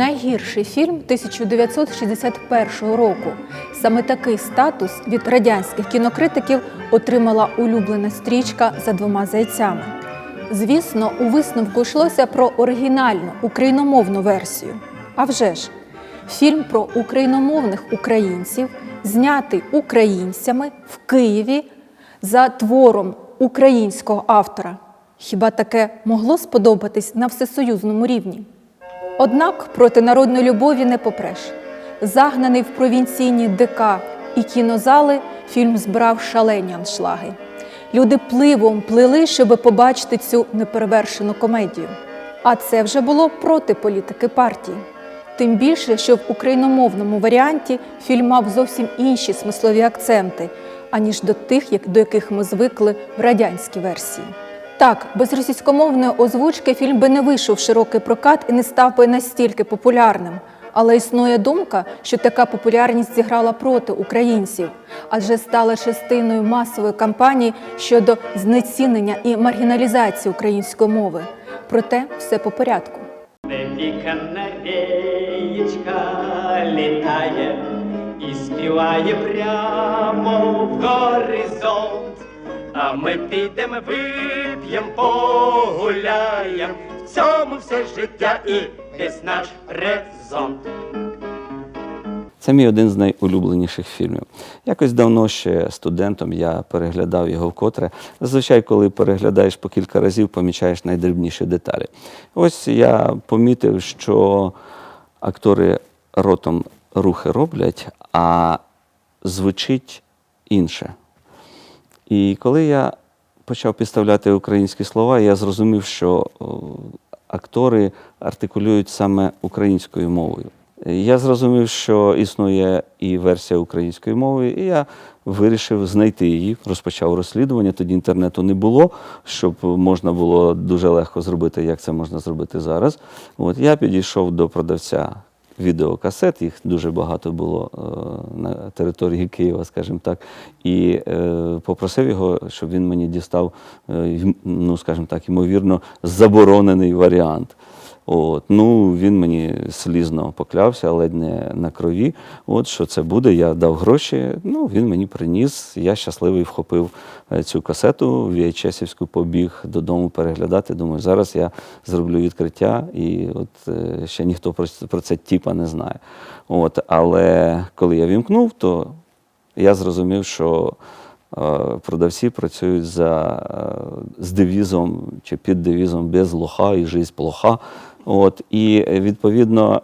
найгірший фільм 1961 року. Саме такий статус від радянських кінокритиків отримала улюблена стрічка за двома зайцями. Звісно, у висновку йшлося про оригінальну україномовну версію. А вже ж, фільм про україномовних українців, знятий українцями в Києві за твором українського автора. Хіба таке могло сподобатись на всесоюзному рівні? Однак проти народної любові не попреш. Загнаний в провінційні ДК і кінозали, фільм збирав шалені аншлаги. Люди пливом плили, щоби побачити цю неперевершену комедію. А це вже було проти політики партії. Тим більше, що в україномовному варіанті фільм мав зовсім інші смислові акценти, аніж до тих, до яких ми звикли в радянській версії. Так, без російськомовної озвучки фільм би не вийшов в широкий прокат і не став би настільки популярним. Але існує думка, що така популярність зіграла проти українців, адже стала частиною масової кампанії щодо знецінення і маргіналізації української мови. Проте все по порядку. Літає і співає прямо в горизонт. А ми підемо, вип'єм, погуляєм, в цьому все життя і весь наш резон. Це мій один з найулюбленіших фільмів. Якось давно ще студентом я переглядав його вкотре. Зазвичай, коли переглядаєш по кілька разів, помічаєш найдрібніші деталі. Ось я помітив, що актори ротом рухи роблять, а звучить інше. І коли я почав підставляти українські слова, я зрозумів, що актори артикулюють саме українською мовою. Я зрозумів, що існує і версія української мови, і я вирішив знайти її, розпочав розслідування. Тоді інтернету не було, щоб можна було дуже легко зробити, як це можна зробити зараз. От я підійшов до продавця відеокасет, їх дуже багато було е, на території Києва, скажімо так, і е, попросив його, щоб він мені дістав, е, ну, скажімо так, ймовірно, заборонений варіант. От, ну, він мені слізно поклявся, ледь не на крові. От що це буде. Я дав гроші. Ну, він мені приніс. Я щасливий вхопив е, цю касету VHS-івську, побіг додому переглядати. Думаю, зараз я зроблю відкриття, і от е, ще ніхто про, це тіпа не знає. От, але коли я вімкнув, то я зрозумів, що е, продавці працюють за, з девізом чи під девізом без лоха і жизнь плоха. От, і е, відповідно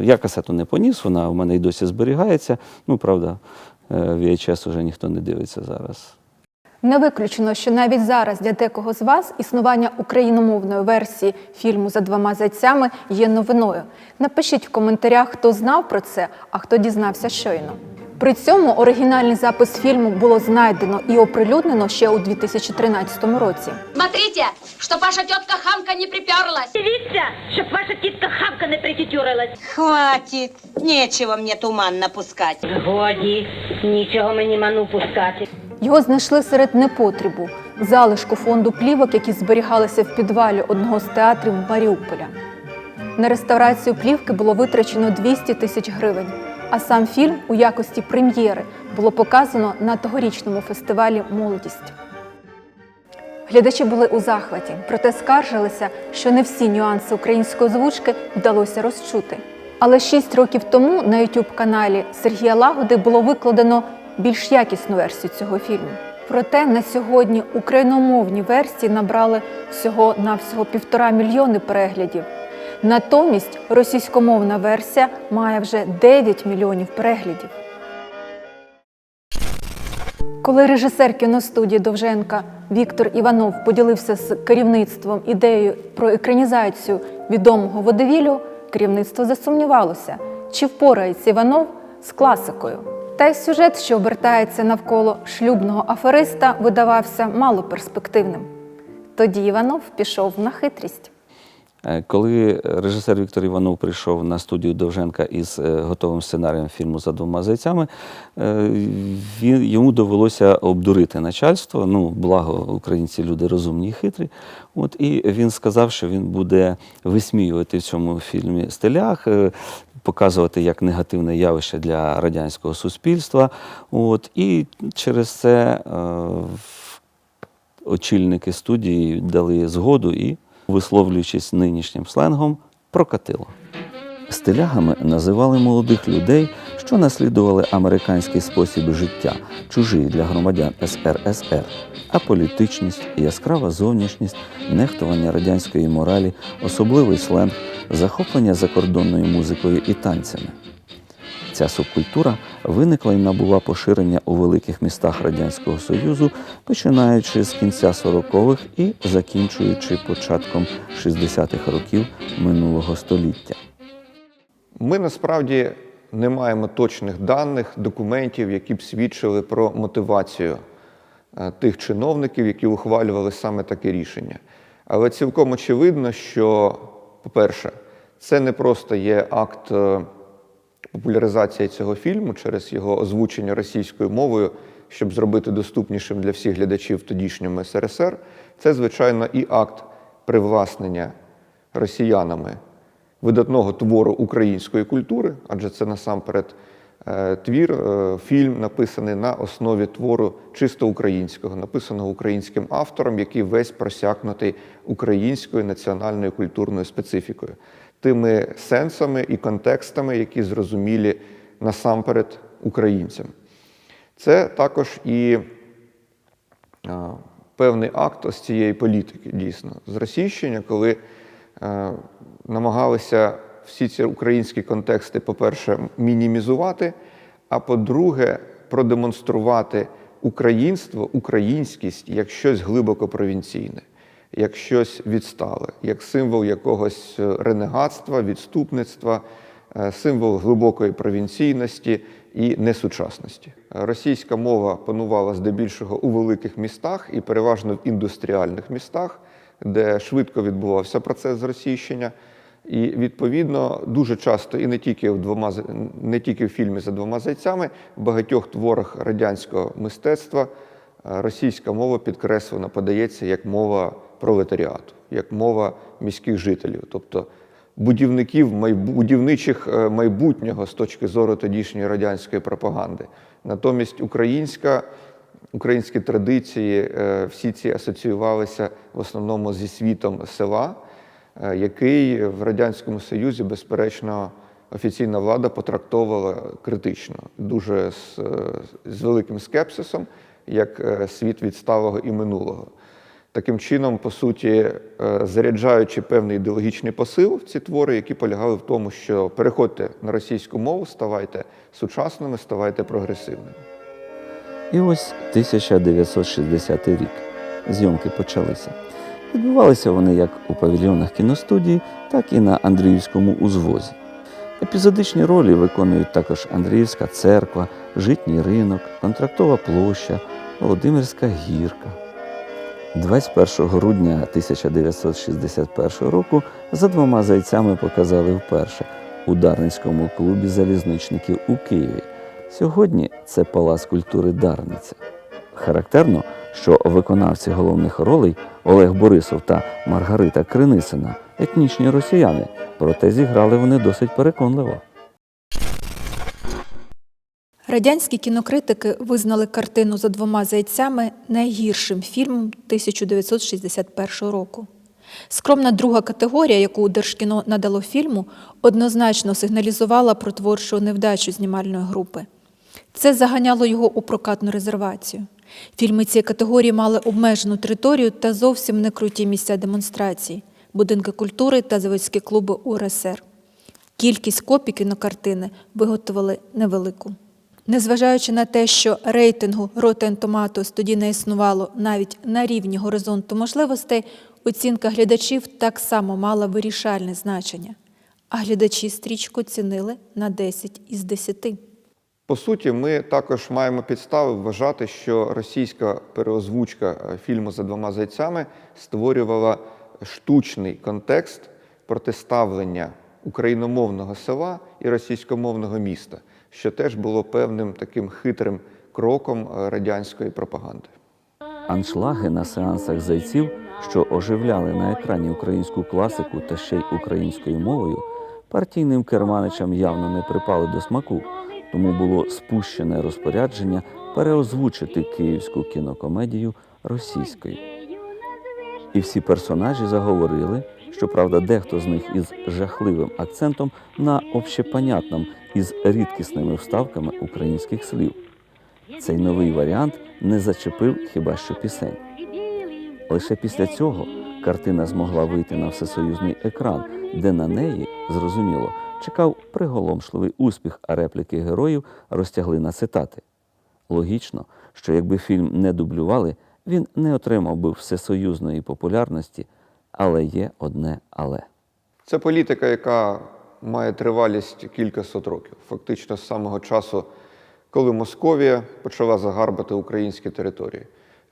е, я касету не поніс, вона в мене й досі зберігається. Ну, правда, е, VHS уже ніхто не дивиться зараз. Не виключено, що навіть зараз для декого з вас існування україномовної версії фільму за двома зайцями є новиною. Напишіть в коментарях, хто знав про це, а хто дізнався щойно. При цьому оригінальний запис фільму було знайдено і оприлюднено ще у 2013 році. Смотрите, что ваша тетка Хамка не приперлась. Дивіться, щоб ваша тітка хавка не притютюрилась. Хватит, нечего мне туман напускать. Годі, нічого мені ману пускати. Його знайшли серед непотребу, залишку фонду плівок, які зберігалися в підвалі одного з театрів Маріуполя. На реставрацію плівки було витрачено 200 тисяч гривень, а сам фільм у якості прем'єри було показано на тогорічному фестивалі Молодість. Глядачі були у захваті, проте скаржилися, що не всі нюанси української озвучки вдалося розчути. Але шість років тому на youtube каналі Сергія Лагоди було викладено більш якісну версію цього фільму. Проте на сьогодні україномовні версії набрали всього навсього півтора мільйони переглядів. Натомість російськомовна версія має вже 9 мільйонів переглядів. Коли режисер кіностудії Довженка Віктор Іванов поділився з керівництвом ідеєю про екранізацію відомого водевілю, керівництво засумнівалося, чи впорається Іванов з класикою. Та й сюжет, що обертається навколо шлюбного афериста, видавався малоперспективним. Тоді Іванов пішов на хитрість. Е, Коли режисер Віктор Іванов прийшов на студію Довженка із е, готовим сценарієм фільму за двома зайцями, е, він, йому довелося обдурити начальство. Ну, благо, українці люди розумні і хитрі. От, і він сказав, що він буде висміювати в цьому фільмі стилях, показувати як негативне явище для радянського суспільства. От, і через це очільники студії дали згоду і, висловлюючись нинішнім сленгом, прокатило. Стилягами називали молодих людей, що наслідували американський спосіб життя, чужий для громадян СРСР, а політичність, яскрава зовнішність, нехтування радянської моралі, особливий сленг, захоплення закордонною музикою і танцями. Ця субкультура виникла і набула поширення у великих містах Радянського Союзу, починаючи з кінця 40-х і закінчуючи початком 60-х років минулого століття. Ми насправді не маємо точних даних, документів, які б свідчили про мотивацію е, тих чиновників, які ухвалювали саме таке рішення. Але цілком очевидно, що, по-перше, це не просто є акт популяризації цього фільму через його озвучення російською мовою, щоб зробити доступнішим для всіх глядачів тодішньому СРСР. Це, звичайно, і акт привласнення росіянами видатного твору української культури, адже це насамперед е, твір, е, фільм, написаний на основі твору чисто українського, написаного українським автором, який весь просякнутий українською національною культурною специфікою, тими сенсами і контекстами, які зрозумілі насамперед українцям. Це також і а, певний акт ось цієї політики, дійсно, зросійщення, коли е, намагалися всі ці українські контексти, по-перше, мінімізувати, а по-друге, продемонструвати українство, українськість як щось глибоко провінційне, як щось відстале, як символ якогось е, ренегатства, відступництва, е, символ глибокої провінційності і несучасності. Російська мова панувала здебільшого у великих містах і переважно в індустріальних містах, де швидко відбувався процес зросійщення. І відповідно дуже часто, і не тільки в двома не тільки в фільмі за двома зайцями, в багатьох творах радянського мистецтва е, російська мова підкреслена подається як мова пролетаріату, як мова міських жителів, тобто будівників будівничих е, майбутнього з точки зору тодішньої радянської пропаганди. Натомість українська українські традиції е, всі ці асоціювалися в основному зі світом села, е, який в Радянському Союзі, безперечно, офіційна влада потрактовувала критично, дуже з, з великим скепсисом, як світ відсталого і минулого. Таким чином, по суті, е, заряджаючи певний ідеологічний посил в ці твори, які полягали в тому, що переходьте на російську мову, ставайте сучасними, ставайте прогресивними. І ось 1960 рік. Зйомки почалися. Відбувалися вони як у павільйонах кіностудії, так і на Андріївському узвозі. Епізодичні ролі виконують також Андріївська церква, Житній ринок, Контрактова площа, Володимирська гірка. 21 грудня 1961 року за двома зайцями показали вперше у Дарницькому клубі залізничників у Києві. Сьогодні це Палац культури Дарниця. Характерно, що виконавці головних ролей Олег Борисов та Маргарита Криницина етнічні росіяни, проте зіграли вони досить переконливо. Радянські кінокритики визнали картину за двома зайцями найгіршим фільмом 1961 року. Скромна друга категорія, яку Держкіно надало фільму, однозначно сигналізувала про творчу невдачу знімальної групи. Це заганяло його у прокатну резервацію. Фільми цієї категорії мали обмежену територію та зовсім не круті місця демонстрації, будинки культури та заводські клуби УРСР. Кількість копій кінокартини виготовили невелику. Незважаючи на те, що рейтингу Rotten Tomatoes тоді не існувало навіть на рівні горизонту можливостей, оцінка глядачів так само мала вирішальне значення. А глядачі стрічку цінили на 10 із 10. По суті, ми також маємо підстави вважати, що російська переозвучка е, фільму за двома зайцями створювала штучний контекст протиставлення україномовного села і російськомовного міста, що теж було певним таким хитрим кроком е, радянської пропаганди. Аншлаги на сеансах зайців, що оживляли на екрані українську класику та ще й українською мовою, партійним керманичам явно не припали до смаку, тому було спущене розпорядження переозвучити київську кінокомедію російською. І всі персонажі заговорили, щоправда, дехто з них із жахливим акцентом на общепонятном із рідкісними вставками українських слів. Цей новий варіант не зачепив хіба що пісень. Лише після цього картина змогла вийти на всесоюзний екран, де на неї, зрозуміло, чекав приголомшливий успіх, а репліки героїв розтягли на цитати. Логічно, що якби фільм не дублювали, він не отримав би всесоюзної популярності, але є одне але. Це політика, яка має тривалість кількасот років, фактично з самого часу, коли Московія почала загарбати українські території.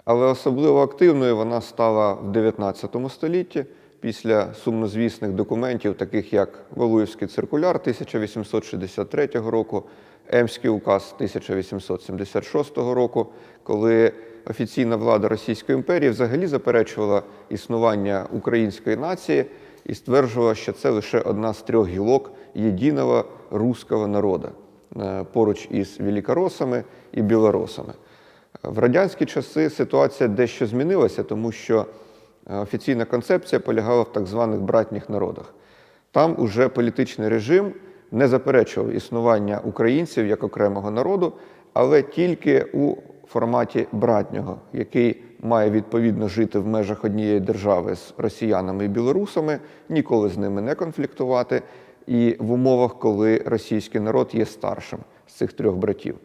Але особливо активною вона стала в 19 столітті після сумнозвісних документів, таких як Валуївський циркуляр 1863 року, Емський указ 1876 року, коли офіційна влада Російської імперії взагалі заперечувала існування української нації і стверджувала, що це лише одна з трьох гілок єдиного руського народу е, поруч із великоросами і білоросами. В радянські часи ситуація дещо змінилася, тому що е, офіційна концепція полягала в так званих братніх народах. Там уже політичний режим не заперечував існування українців як окремого народу, але тільки у форматі братнього, який має відповідно жити в межах однієї держави з росіянами і білорусами, ніколи з ними не конфліктувати, і в умовах, коли російський народ є старшим з цих трьох братів.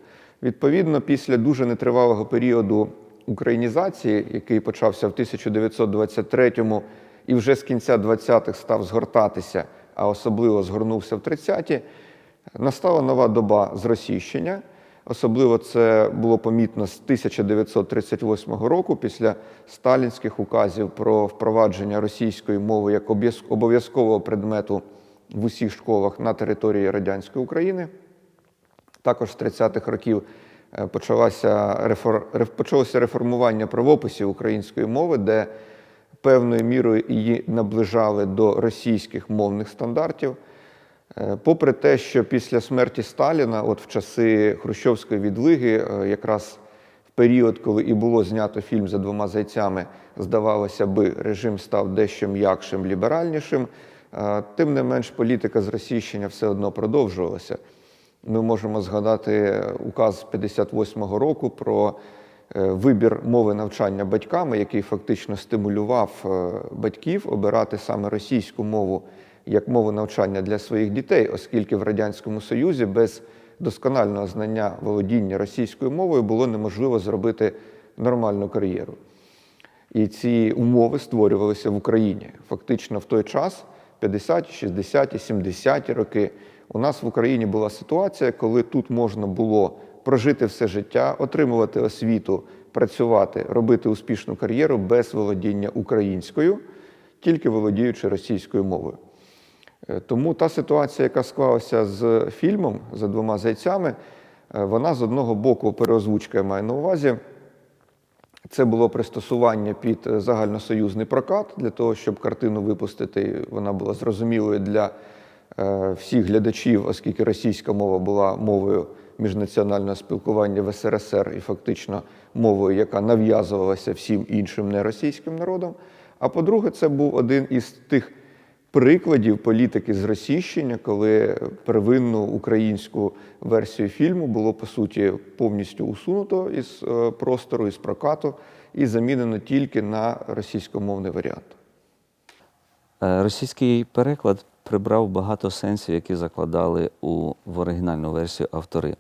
Відповідно, після дуже нетривалого періоду українізації, який почався в 1923-му і вже з кінця 20-х став згортатися, а особливо згорнувся в 30-ті, настала нова доба зросійщення. Особливо це було помітно з 1938 року, після сталінських указів про впровадження російської мови як обов'яз- обов'язкового предмету в усіх школах на території радянської України. Також з 30-х років е, почалося реформування правописів української мови, де певною мірою її наближали до російських мовних стандартів. Е, Попри те, що після смерті Сталіна, от в часи Хрущовської відлиги, е, якраз в період, коли і було знято фільм за двома зайцями, здавалося би, режим став дещо м'якшим, ліберальнішим. е, Тим не менш, політика зросійщення все одно продовжувалася. Ми можемо згадати указ 58-го року про вибір мови навчання батьками, який фактично стимулював батьків обирати саме російську мову як мову навчання для своїх дітей, оскільки в Радянському Союзі без досконального знання володіння російською мовою було неможливо зробити нормальну кар'єру. І ці умови створювалися в Україні. Фактично в той час, 50-ті, 60-ті, 70-ті роки, у нас в Україні була ситуація, коли тут можна було прожити все життя, отримувати освіту, працювати, робити успішну кар'єру без володіння українською, тільки володіючи російською мовою. Е, Тому та ситуація, яка склалася з фільмом за двома зайцями, е, вона з одного боку переозвучка я маю на увазі. Це було пристосування під е, загальносоюзний прокат для того, щоб картину випустити. Вона була зрозумілою для всіх глядачів, оскільки російська мова була мовою міжнаціонального спілкування в СРСР і фактично мовою, яка нав'язувалася всім іншим неросійським народам. А по-друге, це був один із тих прикладів політики зросійщення, коли первинну українську версію фільму було по суті повністю усунуто із е, простору, із прокату і замінено тільки на російськомовний варіант. Е, Російський переклад прибрав багато сенсів, які закладали у, в оригінальну версію автори.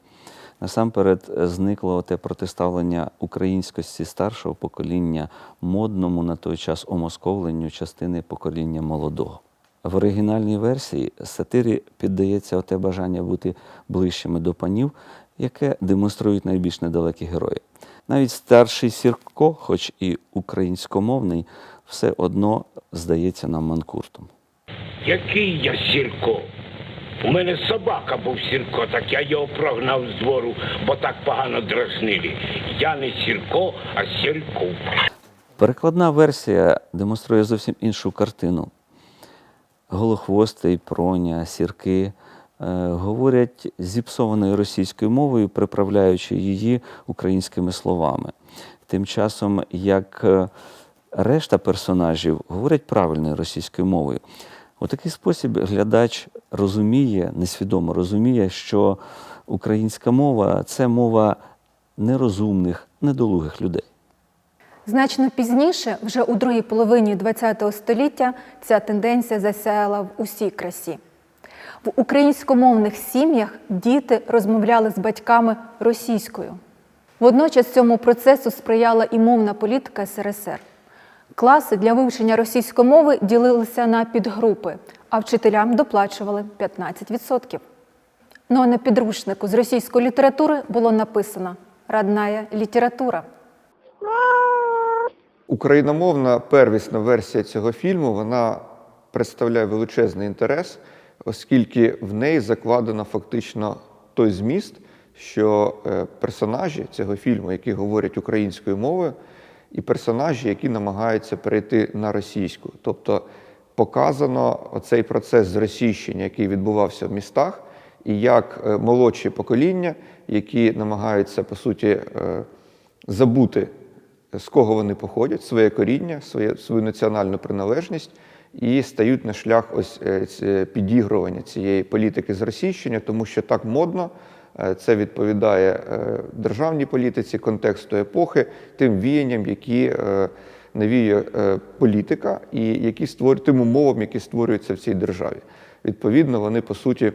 Насамперед е, зникло те протиставлення українськості старшого покоління модному на той час омосковленню частини покоління молодого. В оригінальній версії сатирі піддається оте бажання бути ближчими до панів, яке демонструють найбільш недалекі герої. Навіть старший Сірко, хоч і українськомовний, все одно здається нам манкуртом. Який я Сірко? У мене собака був Сірко, так я його прогнав з двору, бо так погано дразнили. Я не Сірко, а Сірко. Перекладна версія демонструє зовсім іншу картину. Голохвостий, проня, сірки е, говорять зіпсованою російською мовою, приправляючи її українськими словами. Тим часом, як е, решта персонажів говорять правильною російською мовою. У такий спосіб глядач розуміє, несвідомо розуміє, що українська мова це мова нерозумних, недолугих людей. Значно пізніше, вже у другій половині ХХ століття, ця тенденція засяяла в усій красі. В українськомовних сім'ях діти розмовляли з батьками російською. Водночас цьому процесу сприяла і мовна політика СРСР. Класи для вивчення російської мови ділилися на підгрупи, а вчителям доплачували 15%. Ну а на підручнику з російської літератури було написано «Родная література. Україномовна первісна версія цього фільму вона представляє величезний інтерес, оскільки в неї закладено фактично той зміст, що е, персонажі цього фільму, які говорять українською мовою, і персонажі, які намагаються перейти на російську. Тобто показано оцей процес зросійщення, який відбувався в містах, і як е, молодші покоління, які намагаються по суті е, забути з кого вони походять, своє коріння, своє, свою національну приналежність і стають на шлях ось е, підігрування цієї політики зросійщення, тому що так модно. е, Це відповідає е, державній політиці, контексту епохи, тим віянням, які е, навіює е, політика, і які створюють тим умовам, які створюються в цій державі. Відповідно, вони по суті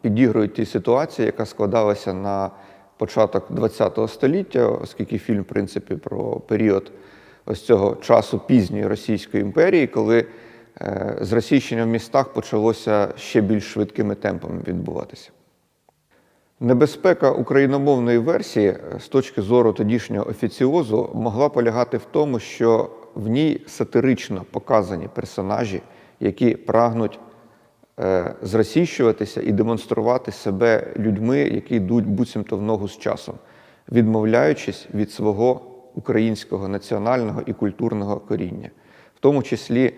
підігрують тій ситуації, яка складалася на початок ХХ століття, оскільки фільм, в принципі, про період ось цього часу пізньої Російської імперії, коли е, зросійщення в містах почалося ще більш швидкими темпами відбуватися. Небезпека україномовної версії е, з точки зору тодішнього офіціозу могла полягати в тому, що в ній сатирично показані персонажі, які прагнуть е, зросійщуватися і демонструвати себе людьми, які йдуть буцімто в ногу з часом, відмовляючись від свого українського національного і культурного коріння, в тому числі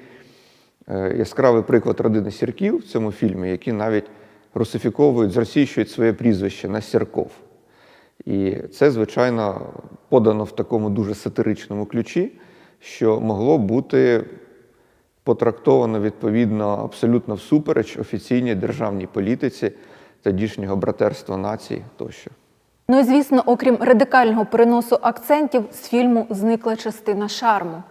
е, яскравий приклад родини Сірків в цьому фільмі, які навіть русифіковують, зросійщують своє прізвище на Сірков. І це, звичайно, подано в такому дуже сатиричному ключі, що могло бути потрактовано відповідно абсолютно всупереч офіційній державній політиці тодішнього братерства націй тощо. Ну і звісно, окрім радикального переносу акцентів, з фільму зникла частина шарму.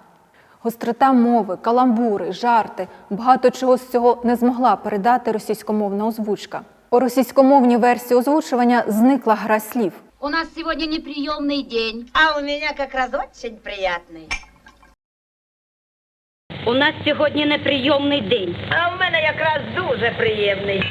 Гострота мови, каламбури, жарти багато чого з цього не змогла передати російськомовна озвучка. У російськомовній версії озвучування зникла гра слів. У нас сегодня неприемный день. А у меня как раз очень приятный. У нас сьогодні неприйомний день. А в мене якраз дуже приємний.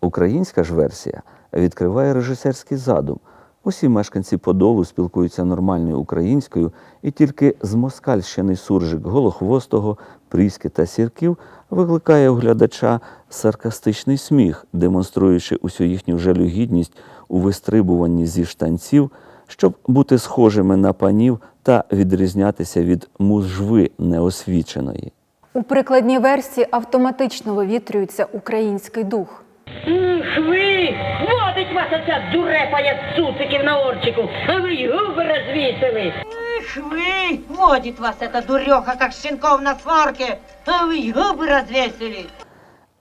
Українська ж версія відкриває режисерський задум. Усі мешканці Подолу спілкуються нормальною українською, і тільки змоскальщений суржик голохвостого, пріски та сірків викликає у глядача саркастичний сміх, демонструючи усю їхню жалюгідність у вистрибуванні зі штанців, щоб бути схожими на панів та відрізнятися від мужви неосвіченої. У прикладній версії автоматично вивітрюється український дух. Ах ви! Водить вас оця дурепа, як цуциків на орчику, а ви й губи розвісили. Эх вы, водит вас эта дуреха, как щенков на сварке, а вы и губы развесили.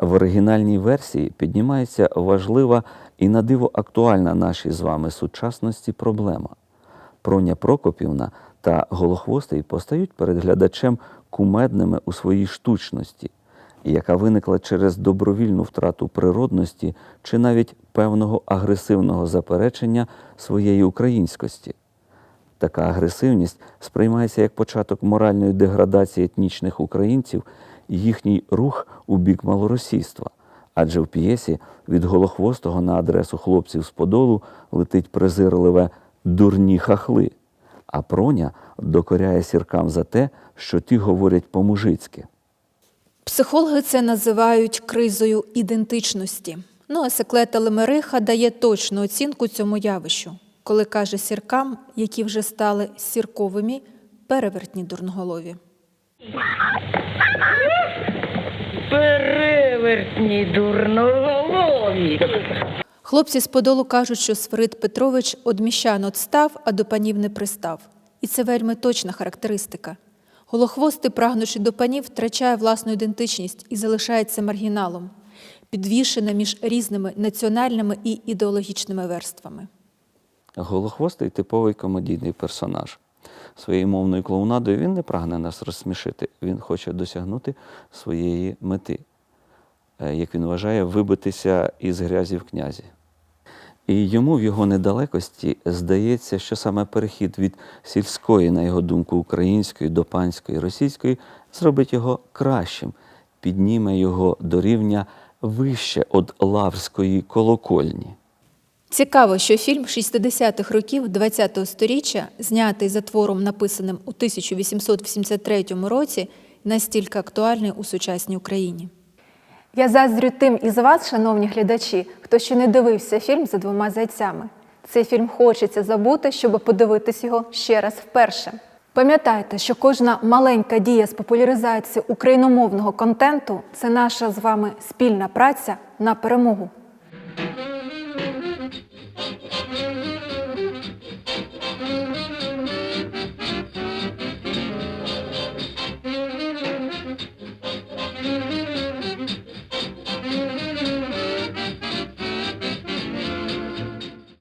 В оригінальній версії піднімається важлива і на диво актуальна нашій з вами сучасності проблема. Проня Прокопівна та Голохвостий постають перед глядачем кумедними у своїй штучності, яка виникла через добровільну втрату природності чи навіть певного агресивного заперечення своєї українськості. Така агресивність сприймається як початок моральної деградації етнічних українців і їхній рух у бік малоросійства. Адже в п'єсі від голохвостого на адресу хлопців з Подолу летить презирливе дурні хахли, а проня докоряє сіркам за те, що ті говорять по-мужицьки. Психологи це називають кризою ідентичності. Ну а Секлета Лемериха дає точну оцінку цьому явищу, коли каже сіркам, які вже стали сірковими, перевертні дурноголові. Перевертні дурноголові. Хлопці з Подолу кажуть, що Сферит Петрович од міщан отстав, а до панів не пристав. І це вельми точна характеристика. Голохвостий, прагнучи до панів, втрачає власну ідентичність і залишається маргіналом, підвішене між різними національними і ідеологічними верствами. Голохвостий типовий комедійний персонаж. Своєю мовною клоунадою він не прагне нас розсмішити, він хоче досягнути своєї мети, е, як він вважає, вибитися із грязі в князі. І йому в його недалекості здається, що саме перехід від сільської, на його думку, української до панської, російської зробить його кращим, підніме його до рівня вище від лаврської колокольні. Цікаво, що фільм 60-х років ХХ століття, знятий за твором, написаним у 1883 році, настільки актуальний у сучасній Україні. Я заздрю тим із вас, шановні глядачі, хто ще не дивився фільм за двома зайцями. Цей фільм хочеться забути, щоб подивитись його ще раз вперше. Пам'ятайте, що кожна маленька дія з популяризації україномовного контенту це наша з вами спільна праця на перемогу.